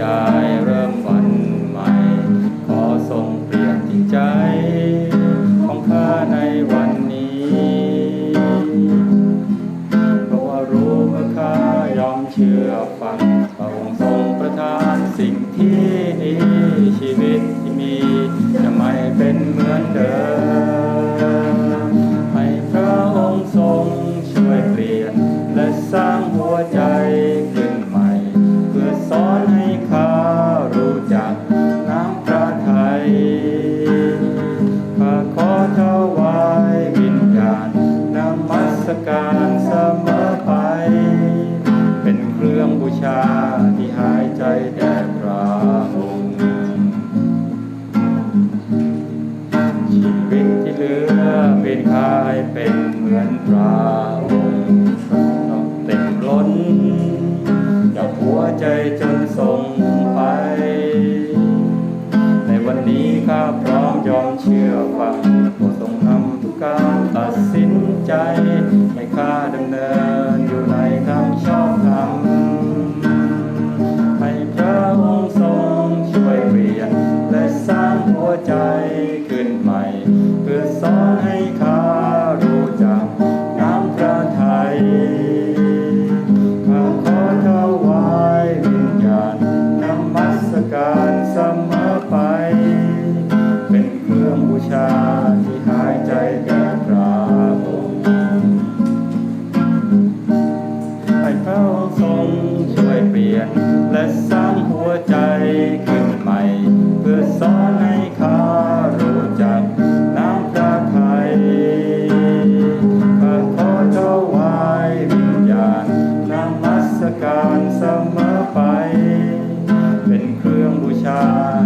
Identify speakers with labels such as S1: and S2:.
S1: ได้เริ่มวันใหม่ ขอทรงเปลี่ยนจิตใจ ของข้าในวันนี้ เพราะว่ารู้เมื่อข้ายอมเชื่อฟังพระองค์ทรงประทานสิ่งที่นี้ชีวิตที่มี จะไม่เป็นเหมือนเดิม ให้พระองค์ทรงช่วยเปลี่ยนและสร้างหัวใจ รื่องบูชาที่หายใจแด่พระองค์ชีวิตที่เหลือเป็นคายเป็นเหมือนพระองค์เต็มล้นจากหัวใจจนส่งไป ในวันนี้ข้าพร้อมยอมเชื่อฟังโปรดทรงนำทุกการตัด shine.